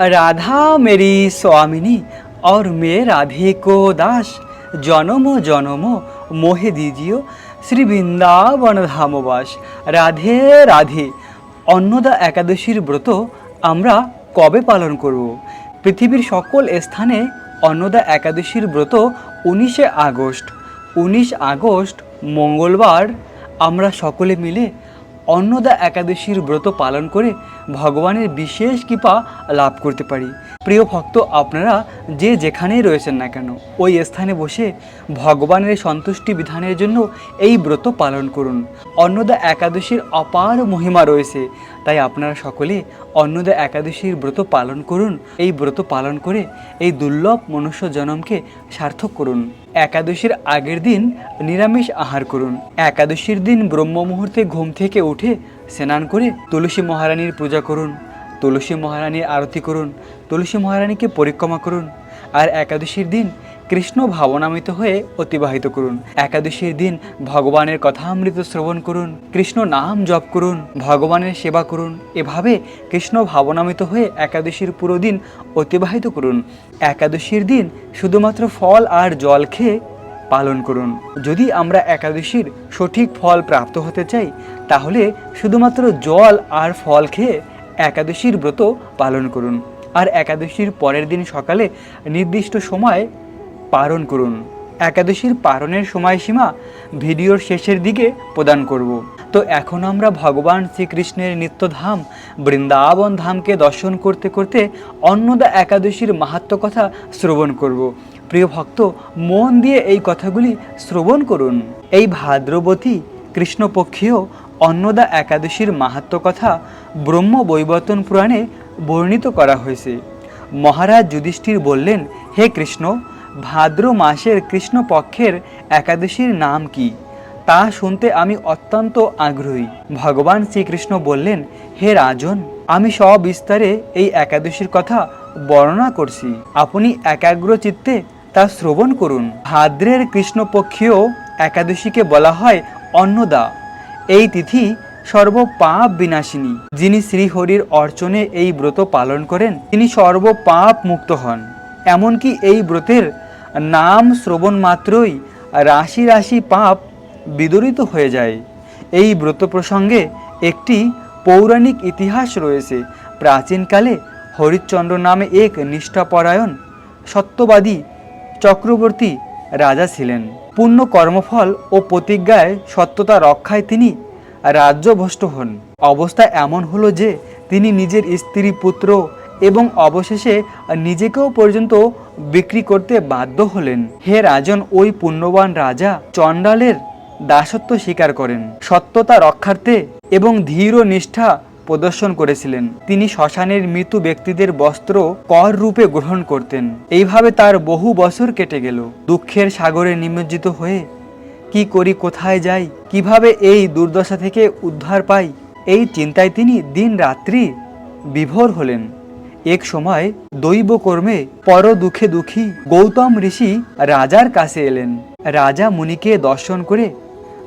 राधा मेरी स्वामिनी और मैं राधे को दास জনম জনম মোহে দিজিও শ্রী বৃন্দাবন ধামবাস রাধে রাধে অন্নদা একাদশীর ব্রত আমরা কবে পালন করব পৃথিবীর সকল স্থানে অন্নদা একাদশীর ব্রত উনিশে আগস্ট উনিশ আগস্ট মঙ্গলবার আমরা সকলে মিলে অন্নদা একাদশীর ব্রত পালন করে ভগবানের বিশেষ কৃপা লাভ করতে পারি। প্রিয় ভক্ত, আপনারা যে যেখানেই রয়েছেন না কেন, ওই স্থানে বসে ভগবানের সন্তুষ্টি বিধানের জন্য এই ব্রত পালন করুন। অন্নদা একাদশীর অপার মহিমা রয়েছে, তাই আপনারা সকলে অন্নদা একাদশীর ব্রত পালন করুন। এই ব্রত পালন করে এই দুর্লভ মনুষ্য জনমকে সার্থক করুন। একাদশীর আগের দিন নিরামিষ আহার করুন। একাদশীর দিন ব্রহ্ম মুহূর্তে ঘুম থেকে উঠে স্নান করে তুলসী মহারানীর পূজা করুন। তুলসী মহারানীর আরতি করুন। তুলসী মহারানীকে পরিক্রমা করুন। আর একাদশীর দিন কৃষ্ণ ভাবনামিত হয়ে অতিবাহিত করুন। একাদশীর দিন ভগবানের কথামৃত শ্রবণ করুন। কৃষ্ণ নাম জপ করুন। ভগবানের সেবা করুন। এভাবে কৃষ্ণ ভাবনামিত হয়ে একাদশীর পুরো দিন অতিবাহিত করুন। একাদশীর দিন শুধুমাত্র ফল আর জল খেয়ে পালন করুন। যদি আমরা একাদশীর সঠিক ফল প্রাপ্ত হতে চাই, তাহলে শুধুমাত্র জল আর ফল খেয়ে একাদশীর ব্রত পালন করুন। আর একাদশীর পরের দিন সকালে নির্দিষ্ট সময় পালন করুন। একাদশীর পারণের সময়সীমা ভিডিওর শেষের দিকে প্রদান করব। তো এখন আমরা ভগবান শ্রীকৃষ্ণের নিত্যধাম বৃন্দাবন ধামকে দর্শন করতে করতে অন্নদা একাদশীর মাহাত্ম কথা শ্রবণ করব। প্রিয় ভক্ত, মন দিয়ে এই কথাগুলি শ্রবণ করুন। এই ভাদ্রবতী কৃষ্ণপক্ষীয় অন্নদা একাদশীর মাহাত্ম কথা ব্রহ্ম বৈবর্তন পুরাণে বর্ণিত করা হয়েছে। মহারাজ যুধিষ্ঠির বললেন, হে কৃষ্ণ ভাদ্র মাসের কৃষ্ণপক্ষের একাদশীর নাম কি? তা শুনতে আমি অত্যন্ত আগ্রহী। ভগবান শ্রীকৃষ্ণ বললেন, হে রাজন, আমি সবিস্তারে এই একাদশীর কথা বর্ণনা করছি। আপনি একাগ্র চিত্তে তা শ্রবণ করুন। ভাদ্রের কৃষ্ণপক্ষীয় একাদশীকে বলা হয় অন্নদা। এই তিথি সর্বপাপ বিনাশিনী যিনি শ্রীহরির অর্চনে এই ব্রত পালন করেন, তিনি সর্বপাপ মুক্ত হন। এমনকি এই ব্রতের নাম শ্রবণ মাত্রই রাশি রাশি পাপ বিদরিত হয়ে যায়। এই ব্রত প্রসঙ্গে একটি পৌরাণিক ইতিহাস রয়েছে। প্রাচীনকালে হরিশ্চন্দ্র নামে এক নিষ্ঠাপরায়ণ, সত্যবাদী, চক্রবর্তী রাজা ছিলেন। পূর্ণ কর্মফল ও প্রতিজ্ঞায় সত্যতা রক্ষায় তিনি রাজ্যভ্রষ্ট হন। অবস্থা এমন হলো যে তিনি নিজের স্ত্রী, পুত্র এবং অবশেষে নিজেকেও পর্যন্ত বিক্রি করতে বাধ্য হলেন। হে রাজন, ওই পুণ্যবান রাজা চণ্ডালের দাসত্ব স্বীকার করেন, সত্যতা রক্ষার্থে এবং ধীর নিষ্ঠা প্রদর্শন করেছিলেন। তিনি শ্মশানের মৃত ব্যক্তিদের বস্ত্র, কর রূপে গ্রহণ করতেন। এইভাবে তার বহু বছর কেটে গেল। দুঃখের সাগরে নিমজ্জিত হয়ে কি করি, কোথায় যাই, কীভাবে এই দুর্দশা থেকে উদ্ধার পাই, এই চিন্তায় তিনি দিন রাত্রি বিভোর হলেন। এক সময় দৈব কর্মে পর দুঃখে দুঃখী গৌতম ঋষি রাজার কাছে এলেন। রাজা মুনিকে দর্শন করে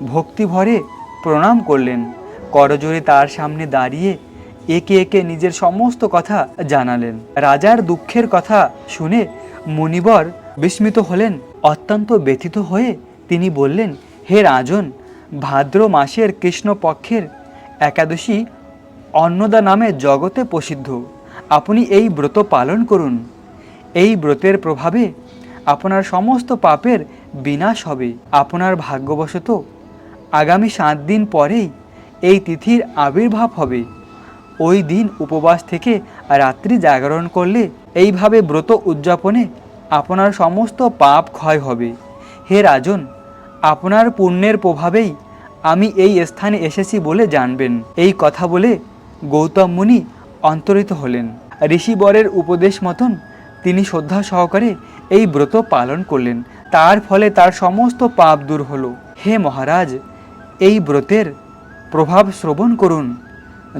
ভক্তি ভরে প্রণাম করলেন। করজোরে তার সামনে দাঁড়িয়ে একে একে নিজের সমস্ত কথা জানালেন। রাজার দুঃখের কথা শুনে মুনিবর বিস্মিত হলেন। অত্যন্ত ব্যথিত হয়ে তিনি বললেন, হে রাজন, ভাদ্র মাসের কৃষ্ণপক্ষের একাদশী অন্নদা নামে জগতে প্রসিদ্ধ। আপনি এই ব্রত পালন করুন। এই ব্রতের প্রভাবে আপনার সমস্ত পাপের বিনাশ হবে। আপনার ভাগ্যবশত আগামী সাত দিন পরেই এই তিথির আবির্ভাব হবে। ওই দিন উপবাস থেকে রাত্রি জাগরণ করলে এইভাবে ব্রত উদযাপনে আপনার সমস্ত পাপ ক্ষয় হবে। হে রাজন, আপনার পুণ্যের প্রভাবেই আমি এই স্থানে এসেছি বলে জানবেন। এই কথা বলে গৌতম মুনি অন্তরিত হলেন। ঋষিবরের উপদেশ মতন তিনি শ্রদ্ধা সহকারে এই ব্রত পালন করলেন। তার ফলে তার সমস্ত পাপ দূর হলো। হে মহারাজ, এই ব্রতের প্রভাব শ্রবণ করুন।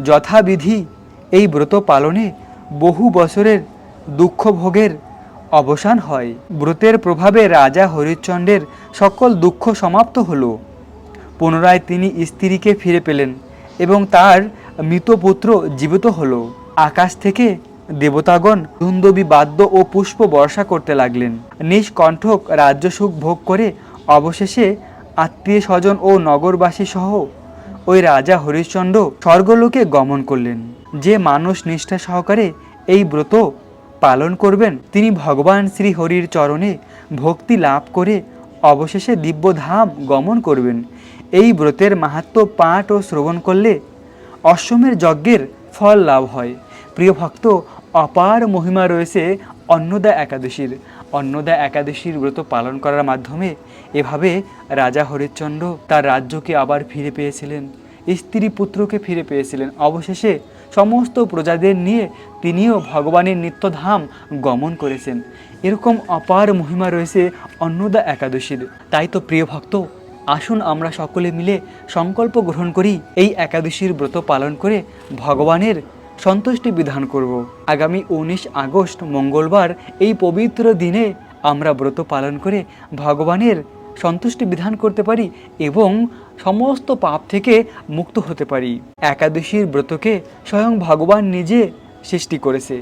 যথাবিধি এই ব্রত পালনে বহু বছরের দুঃখ ভোগের অবসান হয়। ব্রতের প্রভাবে রাজা হরিশ্চন্দ্রের সকল দুঃখ সমাপ্ত হলো। পুনরায় তিনি স্ত্রীকে ফিরে পেলেন এবং তার মৃত পুত্র জীবিত হলো। আকাশ থেকে দেবতাগণ ধুন্দবি বাদ্য ও পুষ্প বর্ষা করতে লাগলেন। নিষ্কণ্ঠক রাজ্য সুখ ভোগ করে অবশেষে আত্মীয় স্বজন ও নগরবাসী সহ ওই রাজা হরিশ্চন্দ্র স্বর্গলোকে গমন করলেন। যে মানুষ নিষ্ঠা সহকারে এই ব্রত পালন করবেন, তিনি ভগবান শ্রী হরির চরণে ভক্তি লাভ করে অবশেষে দিব্যধাম গমন করবেন। এই ব্রতের মাহাত্ম পাঠ ও শ্রবণ করলে অশ্বমের যজ্ঞের ফল লাভ হয়। প্রিয় ভক্ত, অপার মহিমা রয়েছে অন্নদা একাদশীর। অন্নদা একাদশীর ব্রত পালন করার মাধ্যমে এভাবে রাজা হরিশ্চন্দ্র তার রাজ্যকে আবার ফিরে পেয়েছিলেন। স্ত্রী পুত্রকে ফিরে পেয়েছিলেন। অবশেষে সমস্ত প্রজাদের নিয়ে তিনিও ভগবানের নিত্যধাম গমন করেছেন। এরকম অপার মহিমা রয়েছে অন্নদা একাদশীর। তাই তো প্রিয় ভক্ত আসুন আমরা সকলে মিলে সংকল্প গ্রহণ করি, এই একাদশীর ব্রত পালন করে ভগবানের সন্তুষ্টি বিধান করব। আগামী উনিশ আগস্ট মঙ্গলবার এই পবিত্র দিনে আমরা ব্রত পালন করে ভগবানের সন্তুষ্টি বিধান করতে পারি এবং সমস্ত পাপ থেকে মুক্ত হতে পারি। একাদশীর ব্রতকে স্বয়ং ভগবান নিজে সৃষ্টি করেছে।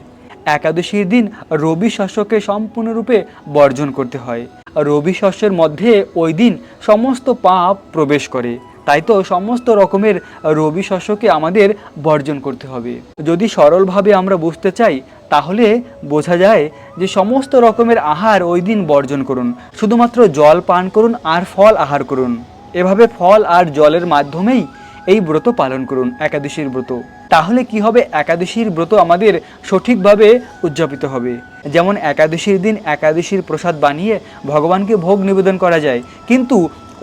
একাদশীর দিন রবি শস্যকে সম্পূর্ণরূপে বর্জন করতে হয়। রবি শস্যের মধ্যে ওই দিন সমস্ত পাপ প্রবেশ করে। তাই তো সমস্ত রকমের রবি শস্যকে আমাদের বর্জন করতে হবে। যদি সরলভাবে আমরা বুঝতে চাই, তাহলে বোঝা যায় যে সমস্ত রকমের আহার ওই দিন বর্জন করুন। শুধুমাত্র জল পান করুন আর ফল আহার করুন। এভাবে ফল আর জলের মাধ্যমেই এই ব্রত পালন করুন, একাদশীর ব্রত। তাহলে কি হবে? একাদশীর ব্রত আমাদের সঠিকভাবে উদযাপিত হবে। যেমন একাদশীর দিন একাদশীর প্রসাদ বানিয়ে ভগবানকে ভোগ নিবেদন করা যায়, কিন্তু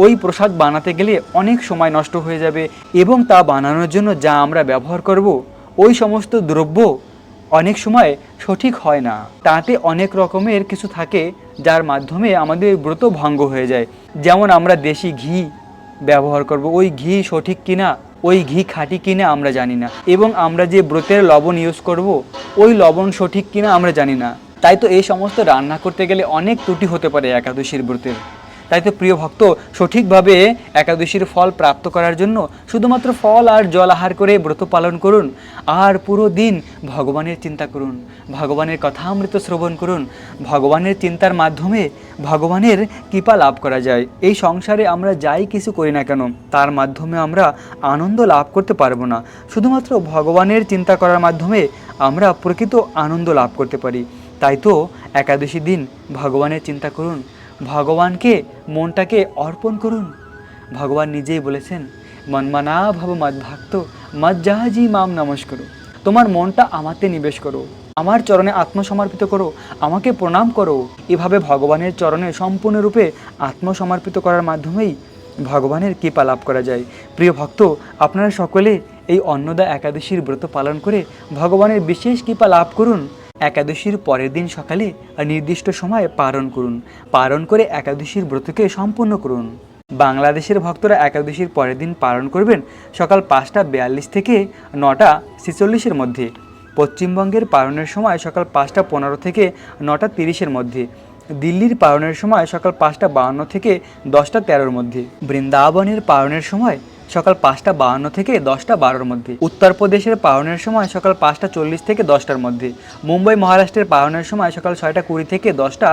ওই প্রসাদ বানাতে গেলে অনেক সময় নষ্ট হয়ে যাবে এবং তা বানানোর জন্য যা আমরা ব্যবহার করব, ওই সমস্ত দ্রব্য অনেক সময় সঠিক হয় না। তাতে অনেক রকমের কিছু থাকে যার মাধ্যমে আমাদের ব্রত ভঙ্গ হয়ে যায়। যেমন আমরা দেশি ঘি ব্যবহার করব, ওই ঘি সঠিক কিনা ওই ঘি খাঁটি কিনা আমরা জানি না। এবং আমরা যে ব্রতের লবণ ইউজ করব, ওই লবণ সঠিক কিনা আমরা জানি না। তাই তো এই সমস্ত রান্না করতে গেলে অনেক ত্রুটি হতে পারে একাদশীর ব্রতের। তাই তো প্রিয় ভক্ত, সঠিকভাবে একাদশীর ফল প্রাপ্ত করার জন্য শুধুমাত্র ফল আর জল আহার করে ব্রত পালন করুন। আর পুরো দিন ভগবানের চিন্তা করুন, ভগবানের কথা অমৃত শ্রবণ করুন, ভগবানের চিন্তার মাধ্যমে ভগবানের কৃপা লাভ করা যায়। এই সংসারে আমরা যাই কিছু করি না কেন, তার মাধ্যমে আমরা আনন্দ লাভ করতে পারব না। শুধুমাত্র ভগবানের চিন্তা করার মাধ্যমে আমরা প্রকৃত আনন্দ লাভ করতে পারি। তাই তো একাদশী দিন ভগবানের চিন্তা করুন ভগবানকে, মনটাকে অর্পণ করুন। ভগবান নিজেই বলেছেন, মনমানা ভব মদ্ভক্ত মজ্জাহাজি মাম নমস্কার। তোমার মনটা আমাতে নিবেশ করো, আমার চরণে আত্মসমর্পিত করো, আমাকে প্রণাম করো। এভাবে ভগবানের চরণে সম্পূর্ণরূপে আত্মসমর্পিত করার মাধ্যমেই ভগবানের কৃপা লাভ করা যায়। প্রিয় ভক্ত, আপনারা সকলে এই অন্নদা একাদশীর ব্রত পালন করে ভগবানের বিশেষ কৃপা লাভ করুন। একাদশীর পরের দিন সকালে নির্দিষ্ট সময়ে পালন করুন। পালন করে একাদশীর ব্রতকে সম্পূর্ণ করুন। বাংলাদেশের ভক্তরা একাদশীর পরের দিন পালন করবেন সকাল পাঁচটা বিয়াল্লিশ থেকে নটা ছেচল্লিশের মধ্যে। পশ্চিমবঙ্গের পালনের সময় সকাল পাঁচটা পনেরো থেকে নটা তিরিশের মধ্যে। দিল্লির পালনের সময় সকাল পাঁচটা বাউন্ন থেকে দশটা তেরোর মধ্যে। বৃন্দাবনের পালনের সময় সকাল পাঁচটা বাহান্ন থেকে দশটা বারোর মধ্যে। উত্তরপ্রদেশের পাহনের সময় সকাল পাঁচটা চল্লিশ থেকে দশটার মধ্যে। মুম্বাই মহারাষ্ট্রের পাহনের সময় সকাল ছয়টা কুড়ি থেকে দশটা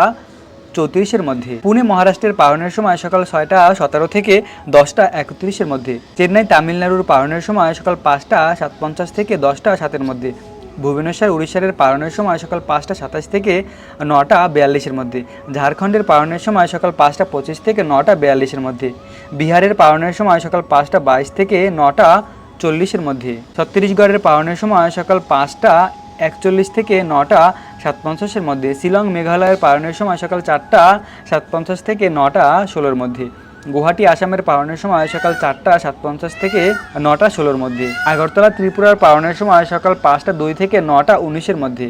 চৌত্রিশের মধ্যে। পুনে মহারাষ্ট্রের পাওনের সময় সকাল ছয়টা সতেরো থেকে দশটা একত্রিশের মধ্যে। চেন্নাই তামিলনাড়ুর পাওনের সময় সকাল পাঁচটা সাত পঞ্চাশ থেকে দশটা সাতের মধ্যে। ভুবনেশ্বর, উড়িষ্যার পালনের সময় সকাল পাঁচটা সাতাশ থেকে নটা বিয়াল্লিশের মধ্যে। ঝাড়খণ্ডের পালনের সময় সকাল পাঁচটা পঁচিশ থেকে নটা বিয়াল্লিশের মধ্যে। বিহারের পালনের সময় সকাল পাঁচটা বাইশ থেকে নটা চল্লিশের মধ্যে। ছত্তিশগড়ের পালনের সময় সকাল পাঁচটা একচল্লিশ থেকে নটা সাত পঞ্চাশের মধ্যে। শিলং, মেঘালয়ের পালনের সময় সকাল চারটা সাত পঞ্চাশ থেকে নটা ষোলোর মধ্যে। গুয়াহাটি আসামের পালনের সময় সকাল চারটা সাত পঞ্চাশ থেকে নটা ষোলোর মধ্যে। আগরতলা ত্রিপুরার পালনের সময় সকাল পাঁচটা দুই থেকে নটা উনিশের মধ্যে।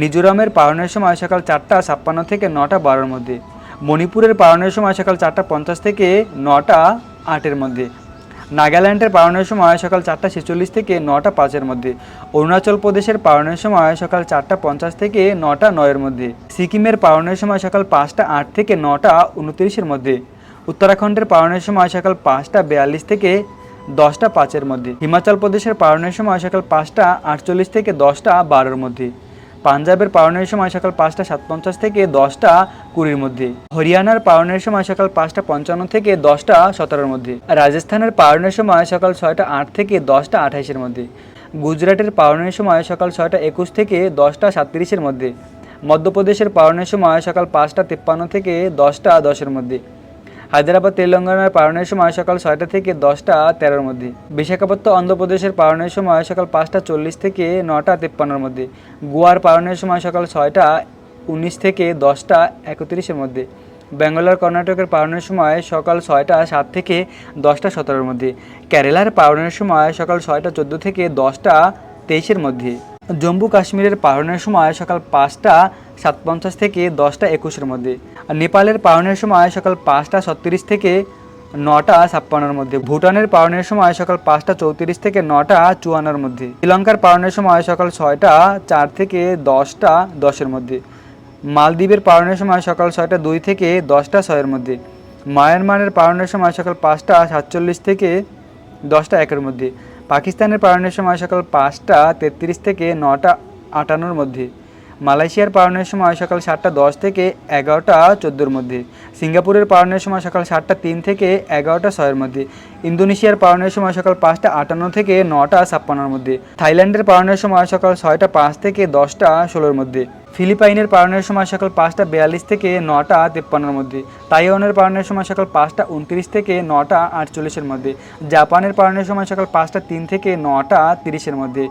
মিজোরামের পালনের সময় সকাল চারটা ছাপ্পান্ন থেকে নটা বারোর মধ্যে। মণিপুরের পালনের সময় সকাল চারটা পঞ্চাশ থেকে নটা আটের মধ্যে। নাগাল্যান্ডের পালনের সময় সকাল চারটা ছেচল্লিশ থেকে নটা পাঁচের মধ্যে। অরুণাচল প্রদেশের পালনের সময় সকাল চারটা পঞ্চাশ থেকে নটা নয়ের মধ্যে। সিকিমের পালনের সময় সকাল পাঁচটা আট থেকে নটা উনত্রিশের মধ্যে। উত্তরাখণ্ডের পালনের সময় সকাল পাঁচটা বিয়াল্লিশ থেকে দশটা পাঁচের মধ্যে। হিমাচল প্রদেশের পালনের সময় সকাল পাঁচটা আটচল্লিশ থেকে দশটা বারোর মধ্যে। পাঞ্জাবের পালনের সময় সকাল পাঁচটা সাত পঞ্চাশ থেকে দশটা কুড়ির মধ্যে। হরিয়ানার পালনের সময় সকাল পাঁচটা পঞ্চান্ন থেকে দশটা সতেরোর মধ্যে। রাজস্থানের পালনের সময় সকাল ছয়টা আট থেকে দশটা আঠাইশের মধ্যে। গুজরাটের পালনের সময় সকাল ছয়টা একুশ থেকে দশটা সাতত্রিশের মধ্যে। মধ্যপ্রদেশের পালনের সময় সকাল পাঁচটা তিপ্পান্ন থেকে দশটা দশের মধ্যে। হায়দ্রাবাদ, তেলেঙ্গানার পালনের সময় সকাল ছয়টা থেকে দশটা তেরোর মধ্যে। বিশাখাপত্তনম অন্ধ্রপ্রদেশের পালনের সময় সকাল পাঁচটা চল্লিশ থেকে নটা তিপ্পান্নর মধ্যে। গোয়ার পালনের সময় সকাল ছয়টা উনিশ থেকে দশটা একত্রিশের মধ্যে। ব্যাঙ্গালোর কর্ণাটকের পালনের সময় সকাল ছয়টা সাত থেকে দশটা সতেরোর মধ্যে। কেরালার পালনের সময় সকাল ছয়টা চোদ্দ থেকে দশটা তেইশের মধ্যে। জম্মু কাশ্মীরের পালনের সময় সকাল পাঁচটা সাত পঞ্চাশ থেকে দশটা একুশের মধ্যে। নেপালের পালনের সময় সকাল পাঁচটা ছত্রিশ থেকে নটা ছাপ্পান্নর মধ্যে। ভুটানের পালনের সময় সকাল পাঁচটা চৌত্রিশ থেকে নটা চুয়ান্নর মধ্যে। শ্রীলঙ্কার পালনের সময় সকাল ছয়টা চার থেকে দশটা দশের মধ্যে। মালদ্বীপের পালনের সময় সকাল ছয়টা দুই থেকে দশটা ছয়ের মধ্যে। মায়ানমারের পালনের সময় সকাল পাঁচটা সাতচল্লিশ থেকে দশটা একের মধ্যে। পাকিস্তানের পালনের সময় সকাল পাঁচটা তেত্রিশ থেকে নটা আটান্নর মধ্যে। মালয়েশিয়ার পালনের সময় সকাল সাতটা দশ থেকে এগারোটা চোদ্দোর মধ্যে। সিঙ্গাপুরের পালনের সময় সকাল সাতটা তিন থেকে এগারোটা ছয়ের মধ্যে। ইন্দোনেশিয়ার পালনের সময় সকাল পাঁচটা আটান্ন থেকে নটা ছাপ্পান্নর মধ্যে। থাইল্যান্ডের পালনের সময় সকাল ছয়টা পাঁচ থেকে দশটা ষোলোর মধ্যে। ফিলিপাইনের পালনের সময় সকাল পাঁচটা বিয়াল্লিশ থেকে নটা তেপ্পান্নর মধ্যে। তাইওয়ানের পালনের সময় সকাল পাঁচটা উনত্রিশ থেকে নটা আটচল্লিশের মধ্যে। জাপানের পালনের সময় সকাল পাঁচটা তিন থেকে নটা তিরিশের মধ্যে।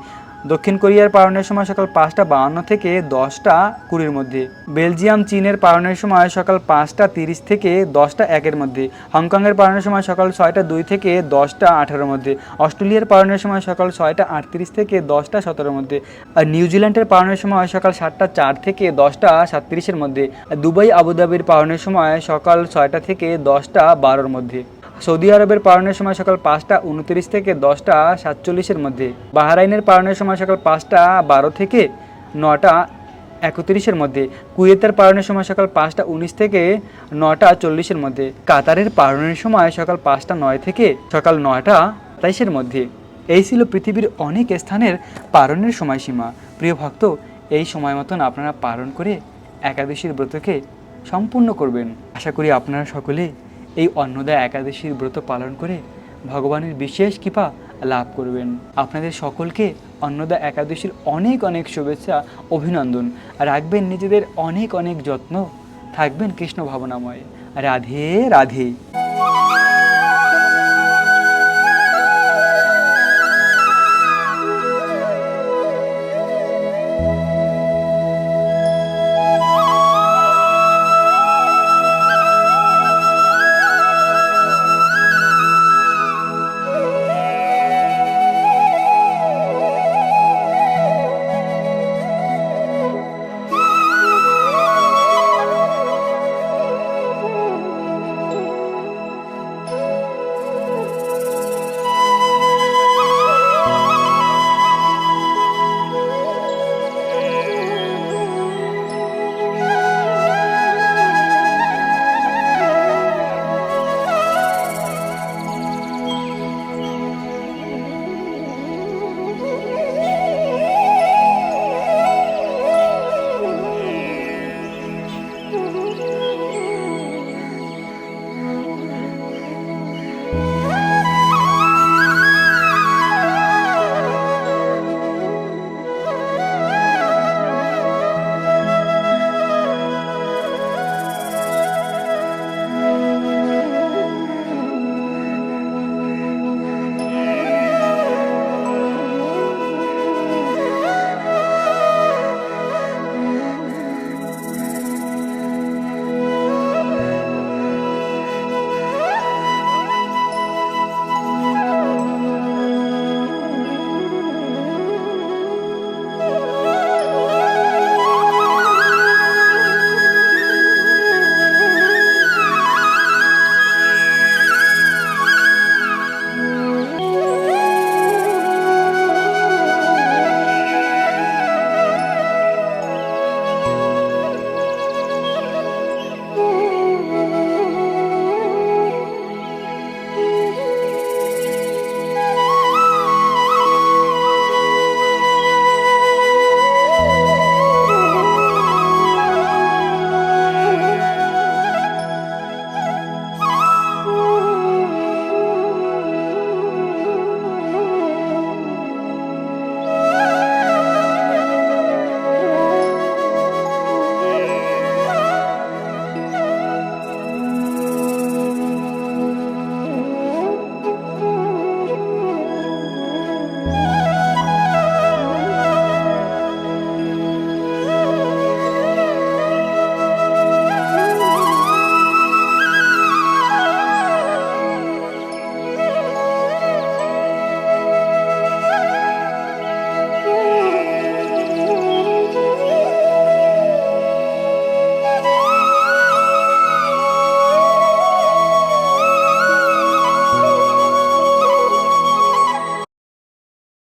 দক্ষিণ কোরিয়ার পালনের সময় সকাল পাঁচটা বাহান্ন থেকে দশটা কুড়ির মধ্যে। বেলজিয়াম, চীনের পালনের সময় সকাল পাঁচটা তিরিশ থেকে দশটা একের মধ্যে। হংকংয়ের পালনের সময় সকাল ছয়টা দুই থেকে দশটা আঠারোর মধ্যে। অস্ট্রেলিয়ার পালনের সময় সকাল ছয়টা আটত্রিশ থেকে দশটা সতেরোর মধ্যে। আর নিউজিল্যান্ডের পালনের সময় সকাল সাতটা চার থেকে দশটা সাতত্রিশের মধ্যে। দুবাই, আবুধাবির পালনের সময় সকাল ছয়টা থেকে দশটা বারোর মধ্যে। সৌদি আরবের পালনের সময় সকাল পাঁচটা উনত্রিশ থেকে দশটা সাতচল্লিশের মধ্যে, বাহরাইনের পালনের সময় সকাল পাঁচটা বারো থেকে নটা একত্রিশের মধ্যে, কুয়েতের পালনের সময় সকাল পাঁচটা উনিশ থেকে নটা চল্লিশের মধ্যে, কাতারের পালনের সময় সকাল পাঁচটা নয় থেকে সকাল নয়টা তেইশের মধ্যে। এই ছিল পৃথিবীর অনেক স্থানের পালনের সময়সীমা। প্রিয় ভক্ত, এই সময় মতন আপনারা পালন করে একাদশীর ব্রতকে সম্পূর্ণ করবেন। আশা করি আপনারা সকলে এই অন্নদা একাদশীর ব্রত পালন করে ভগবানের বিশেষ কৃপা লাভ করবেন। আপনাদের সকলকে অন্নদা একাদশীর অনেক অনেক শুভেচ্ছা, অভিনন্দন। রাখবেন নিজেদের অনেক অনেক যত্ন। থাকবেন কৃষ্ণ ভাবনাময়। রাধে রাধে।